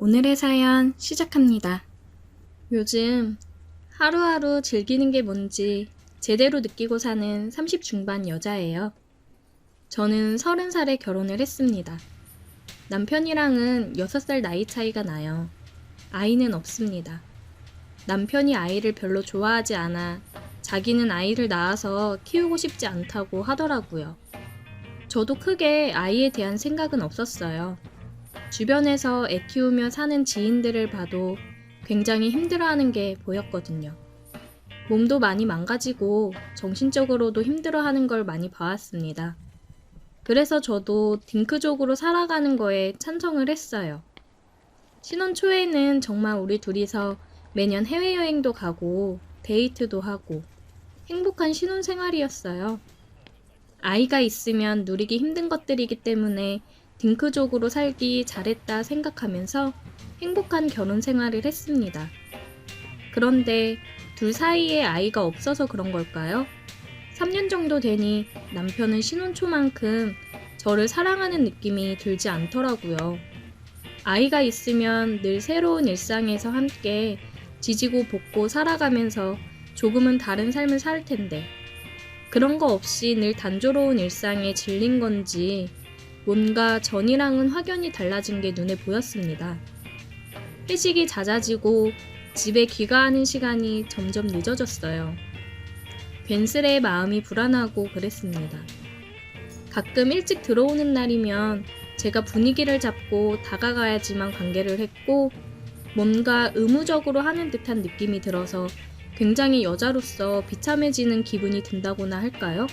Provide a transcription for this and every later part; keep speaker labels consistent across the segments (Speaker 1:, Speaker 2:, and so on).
Speaker 1: 오늘의 사연 시작합니다. 요즘 하루하루 즐기는 게 뭔지 제대로 느끼고 사는 30 중반 여자예요. 저는 30살에 결혼을 했습니다. 남편이랑은 6살 나이 차이가 나요. 아이는 없습니다. 남편이 아이를 별로 좋아하지 않아 자기는 아이를 낳아서 키우고 싶지 않다고 하더라고요. 저도 크게 아이에 대한 생각은 없었어요. 주변에서 애 키우며 사는 지인들을 봐도 굉장히 힘들어하는 게 보였거든요. 몸도 많이 망가지고 정신적으로도 힘들어하는 걸 많이 봐왔습니다. 그래서 저도 딩크족으로 살아가는 거에 찬성을 했어요. 신혼 초에는 정말 우리 둘이서 매년 해외여행도 가고 데이트도 하고 행복한 신혼 생활이었어요. 아이가 있으면 누리기 힘든 것들이기 때문에 딩크족으로 살기 잘했다 생각하면서 행복한 결혼 생활을 했습니다. 그런데 둘 사이에 아이가 없어서 그런 걸까요? 3년 정도 되니 남편은 신혼 초만큼 저를 사랑하는 느낌이 들지 않더라고요. 아이가 있으면 늘 새로운 일상에서 함께 지지고 볶고 살아가면서 조금은 다른 삶을 살 텐데 그런 거 없이 늘 단조로운 일상에 질린 건지 뭔가 전이랑은 확연히 달라진 게 눈에 보였습니다. 회식이 잦아지고 집에 귀가하는 시간이 점점 늦어졌어요. 괜스레 마음이 불안하고 그랬습니다. 가끔 일찍 들어오는 날이면 제가 분위기를 잡고 다가가야지만 관계를 했고 뭔가 의무적으로 하는 듯한 느낌이 들어서 굉장히 여자로서 비참해지는 기분이 든다고나 할까요?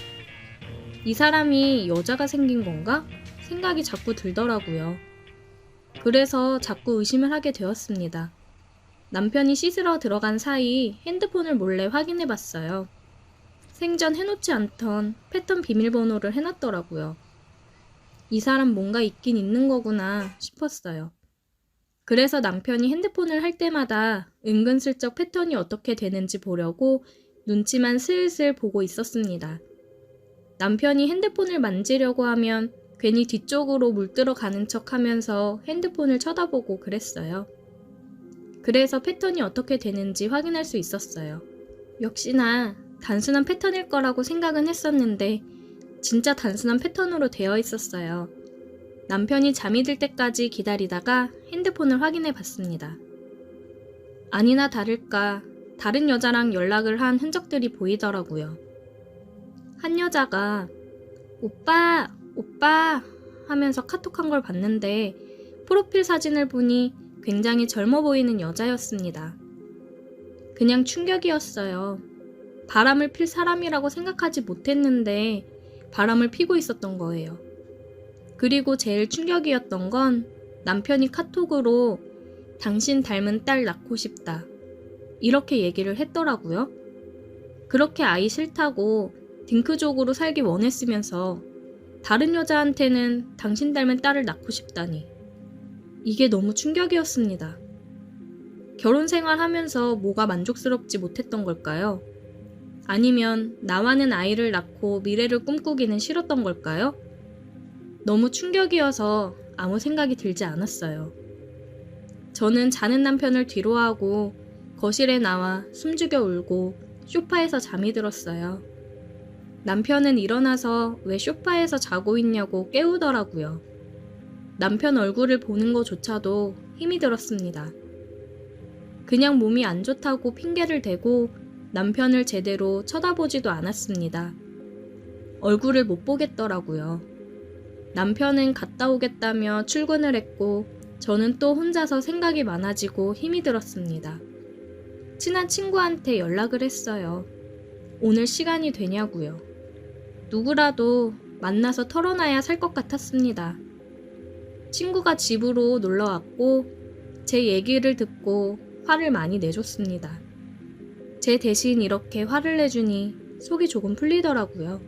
Speaker 1: 이 사람이 여자가 생긴 건가? 생각이 자꾸 들더라고요. 그래서 자꾸 의심을 하게 되었습니다. 남편이 씻으러 들어간 사이 핸드폰을 몰래 확인해 봤어요. 생전 해놓지 않던 패턴 비밀번호를 해놨더라고요. 이 사람 뭔가 있긴 있는 거구나 싶었어요. 그래서 남편이 핸드폰을 할 때마다 은근슬쩍 패턴이 어떻게 되는지 보려고 눈치만 슬슬 보고 있었습니다. 남편이 핸드폰을 만지려고 하면 괜히 뒤쪽으로 물들어 가는 척 하면서 핸드폰을 쳐다보고 그랬어요. 그래서 패턴이 어떻게 되는지 확인할 수 있었어요. 역시나 단순한 패턴일 거라고 생각은 했었는데 진짜 단순한 패턴으로 되어 있었어요. 남편이 잠이 들 때까지 기다리다가 핸드폰을 확인해 봤습니다. 아니나 다를까 다른 여자랑 연락을 한 흔적들이 보이더라고요. 한 여자가 오빠, 오빠 하면서 카톡한 걸 봤는데 프로필 사진을 보니 굉장히 젊어 보이는 여자였습니다. 그냥 충격이었어요. 바람을 필 사람이라고 생각하지 못했는데 바람을 피고 있었던 거예요. 그리고 제일 충격이었던 건 남편이 카톡으로 당신 닮은 딸 낳고 싶다. 이렇게 얘기를 했더라고요. 그렇게 아이 싫다고 딩크족으로 살기 원했으면서 다른 여자한테는 당신 닮은 딸을 낳고 싶다니. 이게 너무 충격이었습니다. 결혼 생활 하면서 뭐가 만족스럽지 못했던 걸까요? 아니면 나와는 아이를 낳고 미래를 꿈꾸기는 싫었던 걸까요? 너무 충격이어서 아무 생각이 들지 않았어요. 저는 자는 남편을 뒤로하고 거실에 나와 숨죽여 울고 소파에서 잠이 들었어요. 남편은 일어나서 왜 소파에서 자고 있냐고 깨우더라고요. 남편 얼굴을 보는 것조차도 힘이 들었습니다. 그냥 몸이 안 좋다고 핑계를 대고 남편을 제대로 쳐다보지도 않았습니다. 얼굴을 못 보겠더라고요. 남편은 갔다 오겠다며 출근을 했고 저는 또 혼자서 생각이 많아지고 힘이 들었습니다. 친한 친구한테 연락을 했어요. 오늘 시간이 되냐고요. 누구라도 만나서 털어놔야 살 것 같았습니다. 친구가 집으로 놀러 왔고 제 얘기를 듣고 화를 많이 내줬습니다. 제 대신 이렇게 화를 내주니 속이 조금 풀리더라고요.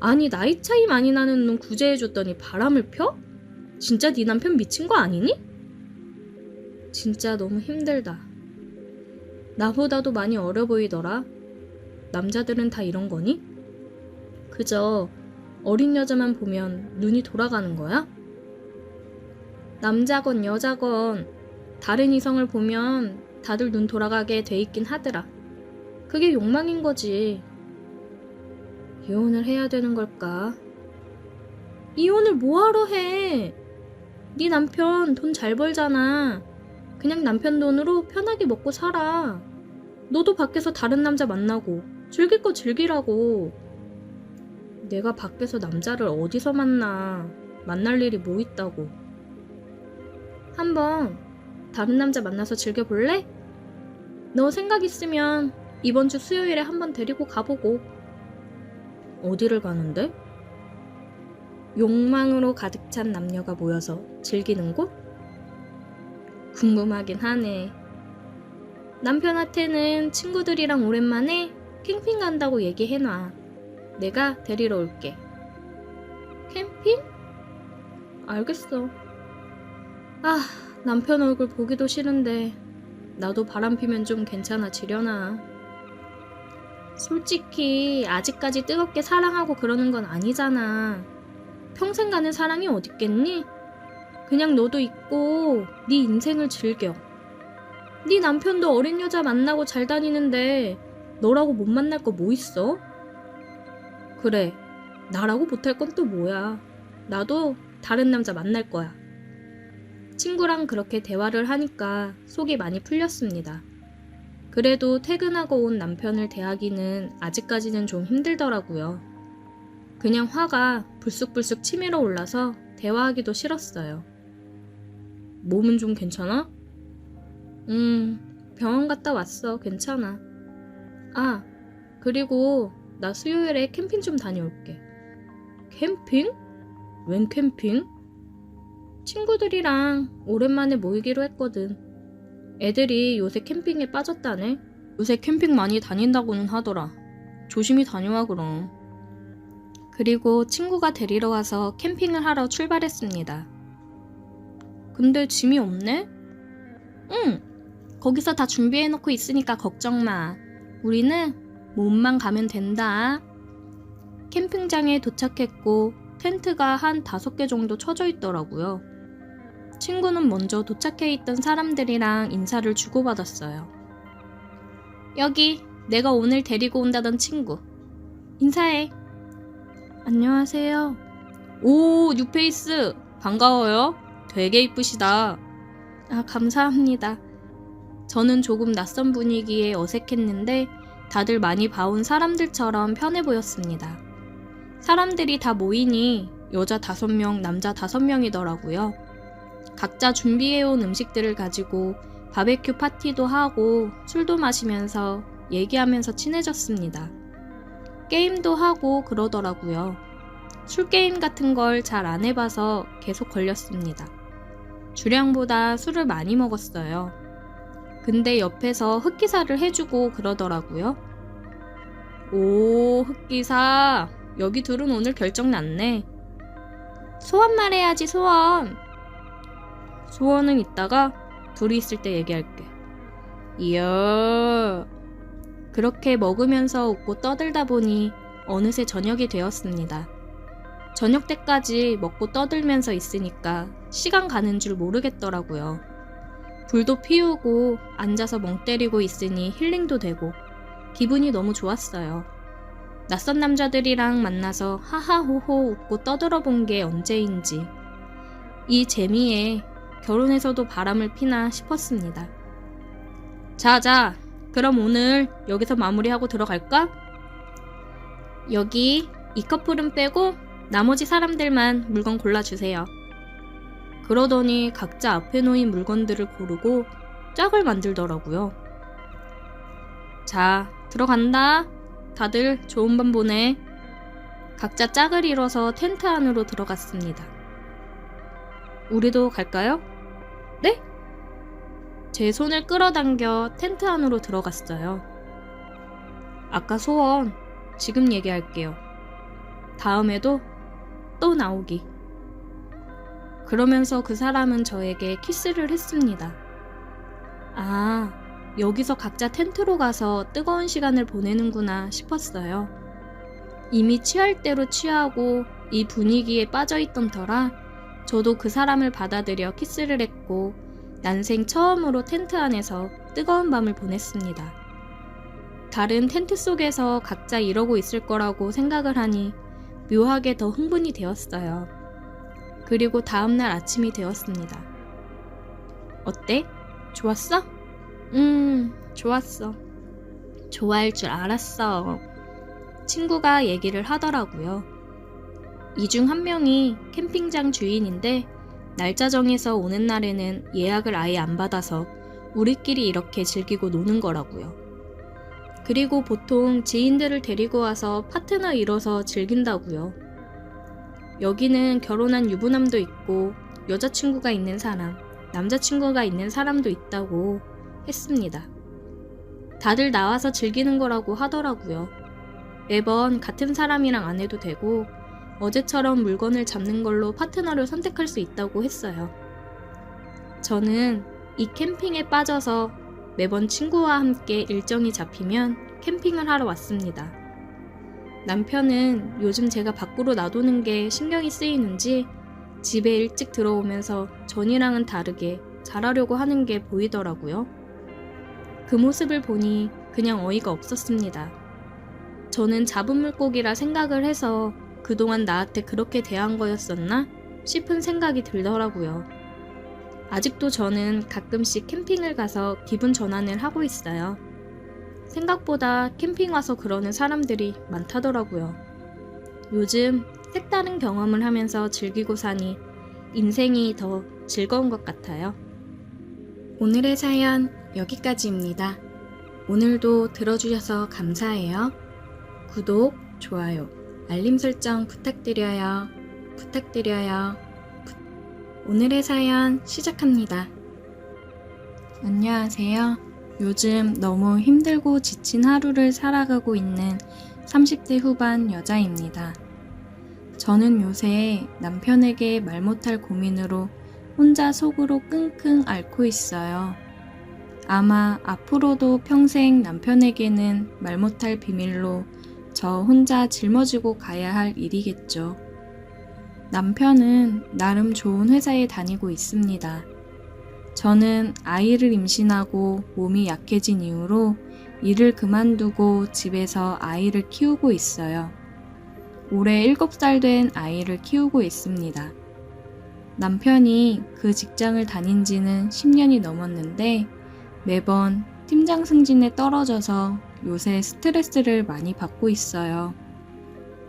Speaker 1: 아니 나이 차이 많이 나는 놈 구제해줬더니 바람을 펴? 진짜 네 남편 미친 거 아니니? 진짜 너무 힘들다. 나보다도 많이 어려 보이더라. 남자들은 다 이런 거니? 그저 어린 여자만 보면 눈이 돌아가는 거야? 남자건 여자건 다른 이성을 보면 다들 눈 돌아가게 돼 있긴 하더라. 그게 욕망인 거지. 이혼을 해야 되는 걸까? 이혼을 뭐하러 해? 네 남편 돈 잘 벌잖아. 그냥 남편 돈으로 편하게 먹고 살아. 너도 밖에서 다른 남자 만나고 즐길 거 즐기라고. 내가 밖에서 남자를 어디서 만나? 만날 일이 뭐 있다고. 한번 다른 남자 만나서 즐겨볼래? 너 생각 있으면 이번 주 수요일에 한번 데리고 가보고. 어디를 가는데? 욕망으로 가득 찬 남녀가 모여서 즐기는 곳? 궁금하긴 하네. 남편한테는 친구들이랑 오랜만에 캠핑 간다고 얘기해놔. 내가 데리러 올게. 캠핑? 알겠어. 아, 남편 얼굴 보기도 싫은데 나도 바람 피면 좀 괜찮아지려나. 솔직히 아직까지 뜨겁게 사랑하고 그러는 건 아니잖아. 평생 가는 사랑이 어딨겠니? 그냥 너도 있고 네 인생을 즐겨. 네 남편도 어린 여자 만나고 잘 다니는데 너라고 못 만날 거 뭐 있어? 그래, 나라고 못할 건 또 뭐야. 나도 다른 남자 만날 거야. 친구랑 그렇게 대화를 하니까 속이 많이 풀렸습니다. 그래도 퇴근하고 온 남편을 대하기는 아직까지는 좀 힘들더라고요. 그냥 화가 불쑥불쑥 치밀어 올라서 대화하기도 싫었어요. 몸은 좀 괜찮아? 음, 병원 갔다 왔어. 괜찮아. 아, 그리고 나 수요일에 캠핑 좀 다녀올게. 캠핑? 웬 캠핑? 친구들이랑 오랜만에 모이기로 했거든. 애들이 요새 캠핑에 빠졌다네. 요새 캠핑 많이 다닌다고는 하더라. 조심히 다녀와 그럼. 그리고 친구가 데리러 와서 캠핑을 하러 출발했습니다. 근데 짐이 없네? 응. 거기서 다 준비해놓고 있으니까 걱정 마. 우리는 몸만 가면 된다. 캠핑장에 도착했고 텐트가 한 다섯 개 정도 쳐져 있더라고요. 친구는 먼저 도착해 있던 사람들이랑 인사를 주고받았어요. 여기 내가 오늘 데리고 온다던 친구. 인사해. 안녕하세요. 오, 뉴페이스. 반가워요. 되게 이쁘시다. 아, 감사합니다. 저는 조금 낯선 분위기에 어색했는데 다들 많이 봐온 사람들처럼 편해 보였습니다. 사람들이 다 모이니 여자 다섯 명, 남자 다섯 명이더라고요. 각자 준비해온 음식들을 가지고 바베큐 파티도 하고 술도 마시면서 얘기하면서 친해졌습니다. 게임도 하고 그러더라고요. 술게임 같은 걸 잘 안 해봐서 계속 걸렸습니다. 주량보다 술을 많이 먹었어요. 근데 옆에서 흑기사를 해주고 그러더라고요. 오, 흑기사. 여기 둘은 오늘 결정 났네. 소원 말해야지, 소원. 소원은 이따가 둘이 있을 때 얘기할게. 이야. 그렇게 먹으면서 웃고 떠들다 보니 어느새 저녁이 되었습니다. 저녁 때까지 먹고 떠들면서 있으니까 시간 가는 줄 모르겠더라고요. 불도 피우고 앉아서 멍 때리고 있으니 힐링도 되고 기분이 너무 좋았어요. 낯선 남자들이랑 만나서 하하호호 웃고 떠들어 본 게 언제인지 이 재미에 결혼해서도 바람을 피나 싶었습니다. 자자, 그럼 오늘 여기서 마무리하고 들어갈까? 여기 이 커플은 빼고 나머지 사람들만 물건 골라주세요. 그러더니 각자 앞에 놓인 물건들을 고르고 짝을 만들더라고요. 자, 들어간다. 다들 좋은 밤 보내. 각자 짝을 이뤄서 텐트 안으로 들어갔습니다. 우리도 갈까요? 네? 제 손을 끌어당겨 텐트 안으로 들어갔어요. 아까 소원, 지금 얘기할게요. 다음에도 또 나오기. 그러면서 그 사람은 저에게 키스를 했습니다. 아, 여기서 각자 텐트로 가서 뜨거운 시간을 보내는구나 싶었어요. 이미 취할 대로 취하고 이 분위기에 빠져있던 터라 저도 그 사람을 받아들여 키스를 했고 난생 처음으로 텐트 안에서 뜨거운 밤을 보냈습니다. 다른 텐트 속에서 각자 이러고 있을 거라고 생각을 하니 묘하게 더 흥분이 되었어요. 그리고 다음날 아침이 되었습니다. 어때? 좋았어? 음, 좋았어. 좋아할 줄 알았어. 친구가 얘기를 하더라고요. 이 중 한 명이 캠핑장 주인인데 날짜 정해서 오는 날에는 예약을 아예 안 받아서 우리끼리 이렇게 즐기고 노는 거라고요. 그리고 보통 지인들을 데리고 와서 파트너 이뤄서 즐긴다고요. 여기는 결혼한 유부남도 있고 여자친구가 있는 사람, 남자친구가 있는 사람도 있다고 했습니다. 다들 나와서 즐기는 거라고 하더라고요. 매번 같은 사람이랑 안 해도 되고 어제처럼 물건을 잡는 걸로 파트너를 선택할 수 있다고 했어요. 저는 이 캠핑에 빠져서 매번 친구와 함께 일정이 잡히면 캠핑을 하러 왔습니다. 남편은 요즘 제가 밖으로 놔두는 게 신경이 쓰이는지 집에 일찍 들어오면서 전이랑은 다르게 잘하려고 하는 게 보이더라고요. 그 모습을 보니 그냥 어이가 없었습니다. 저는 잡은 물고기라 생각을 해서 그동안 나한테 그렇게 대한 거였었나 싶은 생각이 들더라고요. 아직도 저는 가끔씩 캠핑을 가서 기분 전환을 하고 있어요. 생각보다 캠핑 와서 그러는 사람들이 많다더라고요. 요즘 색다른 경험을 하면서 즐기고 사니 인생이 더 즐거운 것 같아요. 오늘의 사연 여기까지입니다. 오늘도 들어주셔서 감사해요. 구독, 좋아요, 알림 설정 부탁드려요. 부탁드려요. 부- 오늘의 사연 시작합니다. 안녕하세요. 요즘 너무 힘들고 지친 하루를 살아가고 있는 30대 후반 여자입니다. 저는 요새 남편에게 말 못할 고민으로 혼자 속으로 끙끙 앓고 있어요. 아마 앞으로도 평생 남편에게는 말 못할 비밀로 저 혼자 짊어지고 가야 할 일이겠죠. 남편은 나름 좋은 회사에 다니고 있습니다. 저는 아이를 임신하고 몸이 약해진 이후로 일을 그만두고 집에서 아이를 키우고 있어요. 올해 7살 된 아이를 키우고 있습니다. 남편이 그 직장을 다닌 지는 10년이 넘었는데 매번 팀장 승진에 떨어져서 요새 스트레스를 많이 받고 있어요.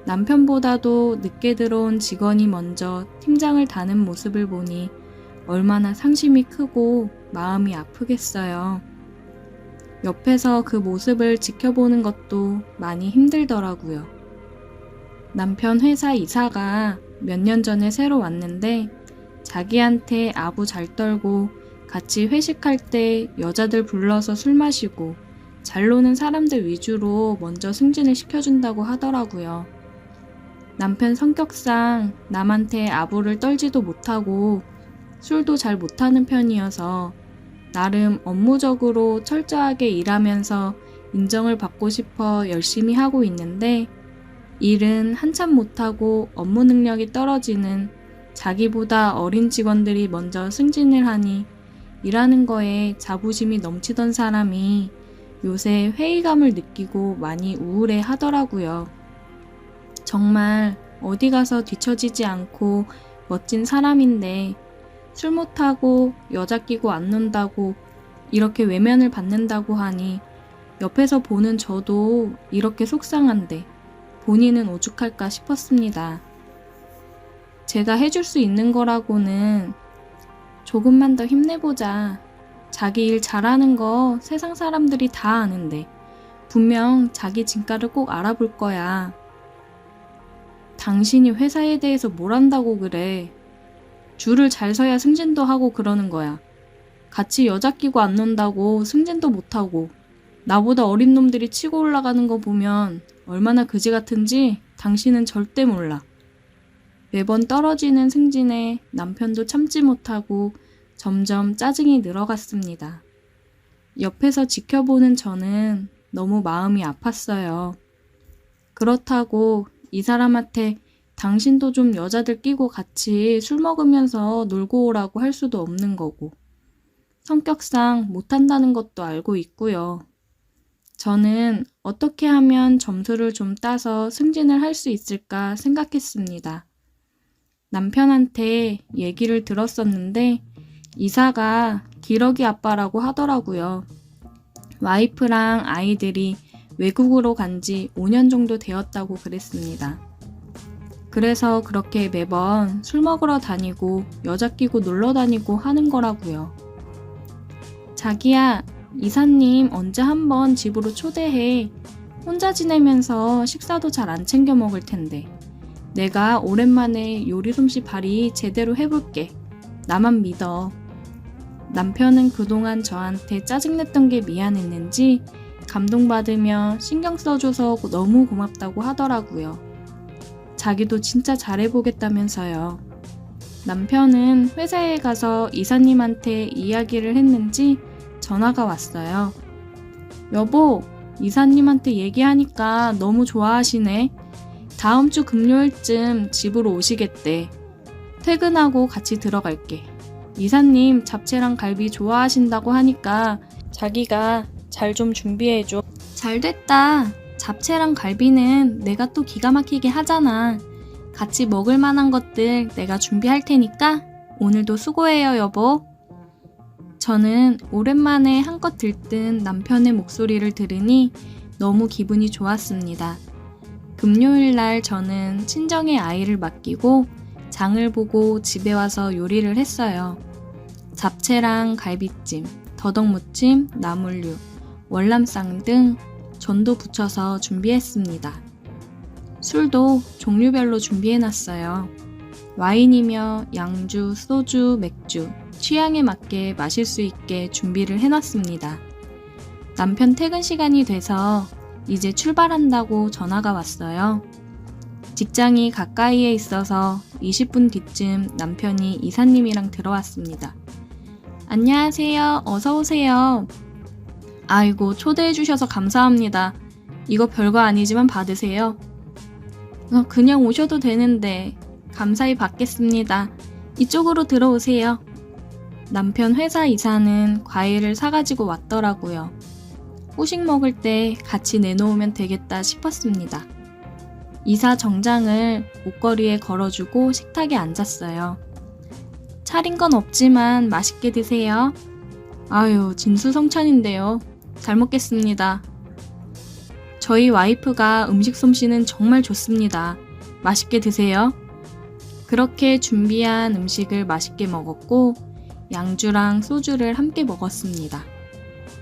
Speaker 1: 남편보다도 늦게 들어온 직원이 먼저 팀장을 다는 모습을 보니 얼마나 상심이 크고 마음이 아프겠어요. 옆에서 그 모습을 지켜보는 것도 많이 힘들더라고요. 남편 회사 이사가 몇 년 전에 새로 왔는데 자기한테 아부 잘 떨고 같이 회식할 때 여자들 불러서 술 마시고 잘 노는 사람들 위주로 먼저 승진을 시켜준다고 하더라고요. 남편 성격상 남한테 아부를 떨지도 못하고 술도 잘 못하는 편이어서 나름 업무적으로 철저하게 일하면서 인정을 받고 싶어 열심히 하고 있는데 일은 한참 못하고 업무 능력이 떨어지는 자기보다 어린 직원들이 먼저 승진을 하니 일하는 거에 자부심이 넘치던 사람이 요새 회의감을 느끼고 많이 우울해 하더라고요. 정말 어디 가서 뒤처지지 않고 멋진 사람인데 술 못하고 여자 끼고 안 논다고 이렇게 외면을 받는다고 하니 옆에서 보는 저도 이렇게 속상한데 본인은 오죽할까 싶었습니다. 제가 해줄 수 있는 거라고는 조금만 더 힘내보자. 자기 일 잘하는 거 세상 사람들이 다 아는데 분명 자기 진가를 꼭 알아볼 거야. 당신이 회사에 대해서 뭘 안다고 그래. 줄을 잘 서야 승진도 하고 그러는 거야. 같이 여자 끼고 안 논다고 승진도 못하고 나보다 어린 놈들이 치고 올라가는 거 보면 얼마나 그지 같은지 당신은 절대 몰라. 매번 떨어지는 승진에 남편도 참지 못하고 점점 짜증이 늘어갔습니다. 옆에서 지켜보는 저는 너무 마음이 아팠어요. 그렇다고 이 사람한테 당신도 좀 여자들 끼고 같이 술 먹으면서 놀고 오라고 할 수도 없는 거고. 성격상 못한다는 것도 알고 있고요. 저는 어떻게 하면 점수를 좀 따서 승진을 할 수 있을까 생각했습니다. 남편한테 얘기를 들었었는데 이사가 기러기 아빠라고 하더라고요. 와이프랑 아이들이 외국으로 간 지 5년 정도 되었다고 그랬습니다. 그래서 그렇게 매번 술 먹으러 다니고 여자 끼고 놀러 다니고 하는 거라고요. 자기야, 이사님 언제 한번 집으로 초대해. 혼자 지내면서 식사도 잘 안 챙겨 먹을 텐데. 내가 오랜만에 요리 솜씨 발휘 제대로 해볼게. 나만 믿어. 남편은 그동안 저한테 짜증냈던 게 미안했는지 감동받으며 신경 써줘서 너무 고맙다고 하더라고요. 자기도 진짜 잘해보겠다면서요. 남편은 회사에 가서 이사님한테 이야기를 했는지 전화가 왔어요. 여보, 이사님한테 얘기하니까 너무 좋아하시네. 다음 주 금요일쯤 집으로 오시겠대. 퇴근하고 같이 들어갈게. 이사님 잡채랑 갈비 좋아하신다고 하니까 자기가 잘 좀 준비해줘. 잘 됐다. 잡채랑 갈비는 내가 또 기가 막히게 하잖아. 같이 먹을 만한 것들 내가 준비할 테니까 오늘도 수고해요, 여보. 저는 오랜만에 한껏 들뜬 남편의 목소리를 들으니 너무 기분이 좋았습니다. 금요일 날 저는 친정의 아이를 맡기고 장을 보고 집에 와서 요리를 했어요. 잡채랑 갈비찜, 더덕무침, 나물류, 월남쌈 등 전도 부쳐서 준비했습니다. 술도 종류별로 준비해놨어요. 와인이며 양주, 소주, 맥주, 취향에 맞게 마실 수 있게 준비를 해놨습니다. 남편 퇴근 시간이 돼서 이제 출발한다고 전화가 왔어요. 직장이 가까이에 있어서 20분 뒤쯤 남편이 이사님이랑 들어왔습니다. 안녕하세요. 어서오세요. 아이고, 초대해주셔서 감사합니다. 이거 별거 아니지만 받으세요. 어, 그냥 오셔도 되는데, 감사히 받겠습니다. 이쪽으로 들어오세요. 남편 회사 이사는 과일을 사가지고 왔더라고요. 후식 먹을 때 같이 내놓으면 되겠다 싶었습니다. 이사 정장을 옷걸이에 걸어주고 식탁에 앉았어요. 차린 건 없지만 맛있게 드세요. 아유, 진수성찬인데요. 잘 먹겠습니다. 저희 와이프가 음식 솜씨는 정말 좋습니다. 맛있게 드세요. 그렇게 준비한 음식을 맛있게 먹었고, 양주랑 소주를 함께 먹었습니다.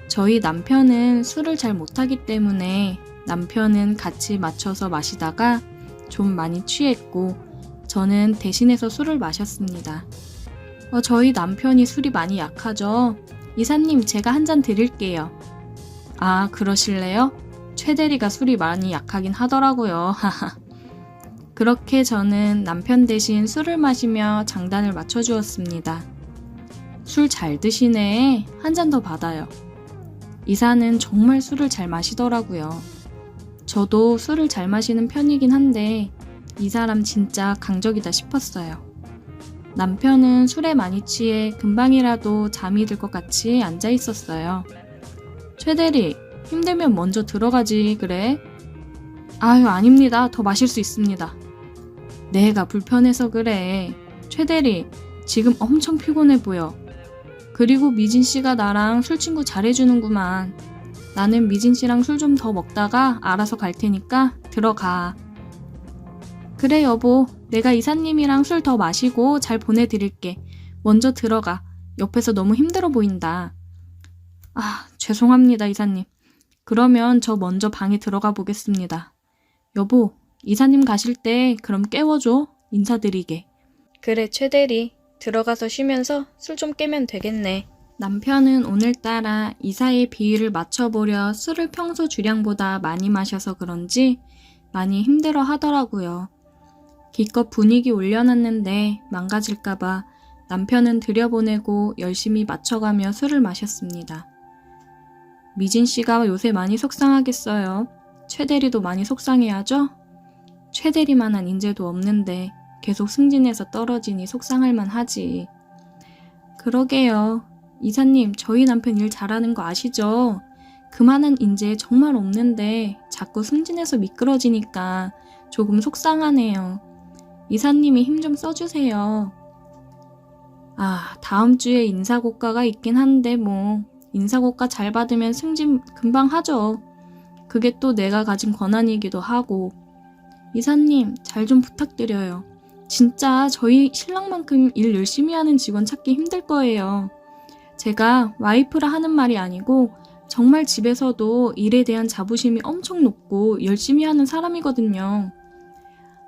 Speaker 1: 저희 남편은 술을 잘 못하기 때문에 남편은 같이 맞춰서 마시다가 좀 많이 취했고, 저는 대신해서 술을 마셨습니다. 어, 저희 남편이 술이 많이 약하죠. 이사님, 제가 한 잔 드릴게요. 아, 그러실래요? 최대리가 술이 많이 약하긴 하더라고요. 그렇게 저는 남편 대신 술을 마시며 장단을 맞춰주었습니다. 술 잘 드시네. 한 잔 더 받아요. 이사는 정말 술을 잘 마시더라고요. 저도 술을 잘 마시는 편이긴 한데 이 사람 진짜 강적이다 싶었어요. 남편은 술에 많이 취해 금방이라도 잠이 들 것 같이 앉아 있었어요. 최대리, 힘들면 먼저 들어가지, 그래? 아유, 아닙니다. 더 마실 수 있습니다. 내가 불편해서 그래. 최대리, 지금 엄청 피곤해 보여. 그리고 미진 씨가 나랑 술 친구 잘해주는구만. 나는 미진 씨랑 술 좀 더 먹다가 알아서 갈 테니까 들어가. 그래, 여보. 내가 이사님이랑 술 더 마시고 잘 보내드릴게. 먼저 들어가. 옆에서 너무 힘들어 보인다. 아, 죄송합니다, 이사님. 그러면 저 먼저 방에 들어가 보겠습니다. 여보, 이사님 가실 때 그럼 깨워줘. 인사드리게. 그래, 최대리. 들어가서 쉬면서 술 좀 깨면 되겠네. 남편은 오늘따라 이사의 비위를 맞춰보려 술을 평소 주량보다 많이 마셔서 그런지 많이 힘들어 하더라고요. 기껏 분위기 올려놨는데 망가질까봐 남편은 들여보내고 열심히 맞춰가며 술을 마셨습니다. 미진 씨가 요새 많이 속상하겠어요. 최대리도 많이 속상해하죠? 최대리만한 인재도 없는데 계속 승진해서 떨어지니 속상할 만하지. 그러게요. 이사님, 저희 남편 일 잘하는 거 아시죠? 그만한 인재 정말 없는데 자꾸 승진해서 미끄러지니까 조금 속상하네요. 이사님이 힘 좀 써주세요. 아, 다음 주에 인사고과가 있긴 한데 뭐 인사고과 잘 받으면 승진 금방 하죠. 그게 또 내가 가진 권한이기도 하고. 이사님, 잘 좀 부탁드려요. 진짜 저희 신랑만큼 일 열심히 하는 직원 찾기 힘들 거예요. 제가 와이프라 하는 말이 아니고 정말 집에서도 일에 대한 자부심이 엄청 높고 열심히 하는 사람이거든요.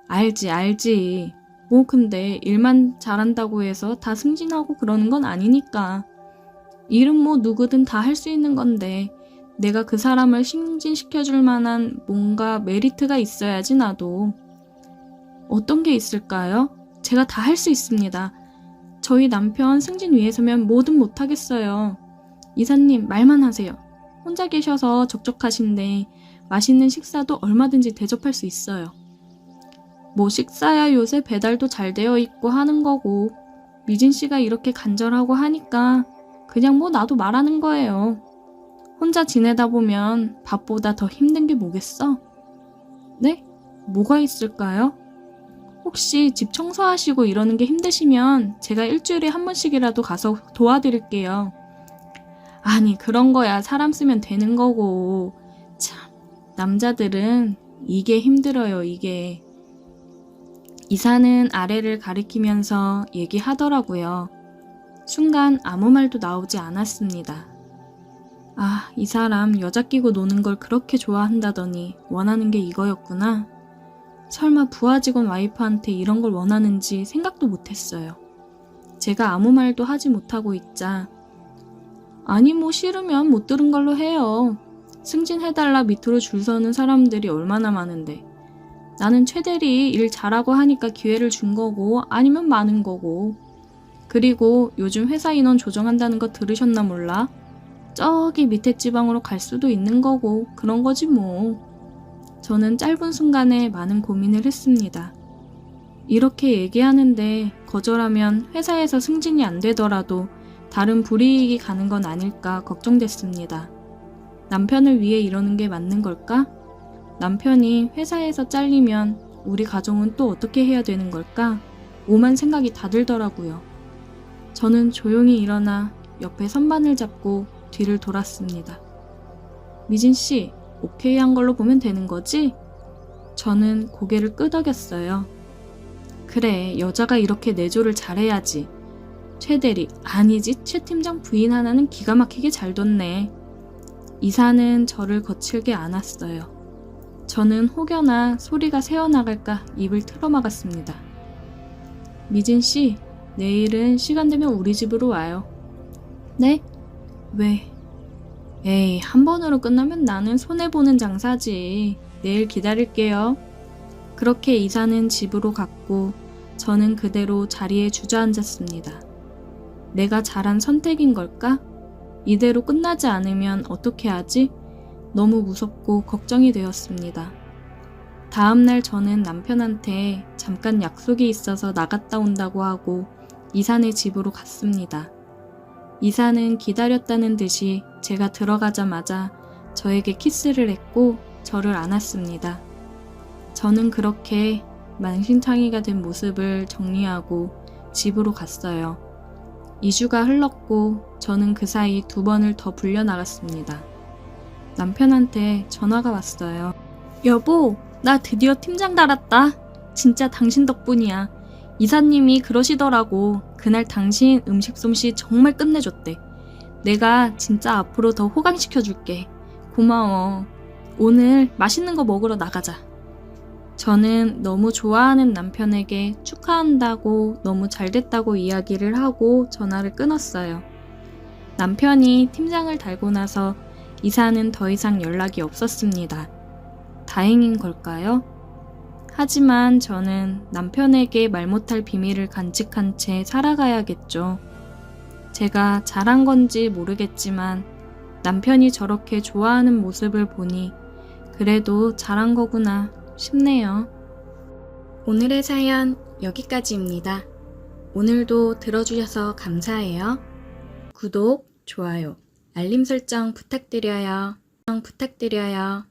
Speaker 1: 알지, 알지. 뭐 근데 일만 잘한다고 해서 다 승진하고 그러는 건 아니니까. 일은 뭐 누구든 다 할 수 있는 건데 내가 그 사람을 승진시켜줄 만한 뭔가 메리트가 있어야지 나도. 어떤 게 있을까요? 제가 다 할 수 있습니다. 저희 남편 승진 위해서면 뭐든 못하겠어요. 이사님 말만 하세요. 혼자 계셔서 적적하신데 맛있는 식사도 얼마든지 대접할 수 있어요. 뭐 식사야 요새 배달도 잘 되어 있고 하는 거고 미진 씨가 이렇게 간절하고 하니까 그냥 뭐 나도 말하는 거예요. 혼자 지내다 보면 밥보다 더 힘든 게 뭐겠어? 네? 뭐가 있을까요? 혹시 집 청소하시고 이러는 게 힘드시면 제가 일주일에 한 번씩이라도 가서 도와드릴게요. 아니, 그런 거야 사람 쓰면 되는 거고. 참, 남자들은 이게 힘들어요, 이게. 이사는 아래를 가리키면서 얘기하더라고요. 순간 아무 말도 나오지 않았습니다. 아, 이 사람 여자 끼고 노는 걸 그렇게 좋아한다더니 원하는 게 이거였구나. 설마 부하 직원 와이프한테 이런 걸 원하는지 생각도 못했어요. 제가 아무 말도 하지 못하고 있자. 아니, 뭐 싫으면 못 들은 걸로 해요. 승진해달라 밑으로 줄 서는 사람들이 얼마나 많은데. 나는 최대리 일 잘하고 하니까 기회를 준 거고 아니면 많은 거고. 그리고 요즘 회사 인원 조정한다는 거 들으셨나 몰라? 저기 밑에 지방으로 갈 수도 있는 거고 그런 거지 뭐. 저는 짧은 순간에 많은 고민을 했습니다. 이렇게 얘기하는데 거절하면 회사에서 승진이 안 되더라도 다른 불이익이 가는 건 아닐까 걱정됐습니다. 남편을 위해 이러는 게 맞는 걸까? 남편이 회사에서 잘리면 우리 가정은 또 어떻게 해야 되는 걸까? 오만 생각이 다 들더라고요. 저는 조용히 일어나 옆에 선반을 잡고 뒤를 돌았습니다. 미진 씨, 오케이 한 걸로 보면 되는 거지? 저는 고개를 끄덕였어요. 그래, 여자가 이렇게 내조를 잘해야지. 최 대리, 아니지, 최 팀장 부인 하나는 기가 막히게 잘 뒀네. 이사는 저를 거칠게 안았어요. 저는 혹여나 소리가 새어나갈까 입을 틀어막았습니다. 미진 씨, 내일은 시간 되면 우리 집으로 와요. 네? 왜? 에이, 한 번으로 끝나면 나는 손해보는 장사지. 내일 기다릴게요. 그렇게 이사는 집으로 갔고, 저는 그대로 자리에 주저앉았습니다. 내가 잘한 선택인 걸까? 이대로 끝나지 않으면 어떻게 하지? 너무 무섭고 걱정이 되었습니다. 다음날 저는 남편한테 잠깐 약속이 있어서 나갔다 온다고 하고 이사네 집으로 갔습니다. 이사는 기다렸다는 듯이 제가 들어가자마자 저에게 키스를 했고 저를 안았습니다. 저는 그렇게 만신창이가 된 모습을 정리하고 집으로 갔어요. 2주가 흘렀고 저는 그 사이 두 번을 더 불려나갔습니다. 남편한테 전화가 왔어요. 여보, 나 드디어 팀장 달았다. 진짜 당신 덕분이야. 이사님이 그러시더라고. 그날 당신 음식 솜씨 정말 끝내줬대. 내가 진짜 앞으로 더 호강시켜줄게. 고마워. 오늘 맛있는 거 먹으러 나가자. 저는 너무 좋아하는 남편에게 축하한다고 너무 잘 됐다고 이야기를 하고 전화를 끊었어요. 남편이 팀장을 달고 나서 이사는 더 이상 연락이 없었습니다. 다행인 걸까요? 하지만 저는 남편에게 말 못할 비밀을 간직한 채 살아가야겠죠. 제가 잘한 건지 모르겠지만 남편이 저렇게 좋아하는 모습을 보니 그래도 잘한 거구나 싶네요. 오늘의 사연 여기까지입니다. 오늘도 들어주셔서 감사해요. 구독, 좋아요, 알림 설정 부탁드려요. 부탁드려요.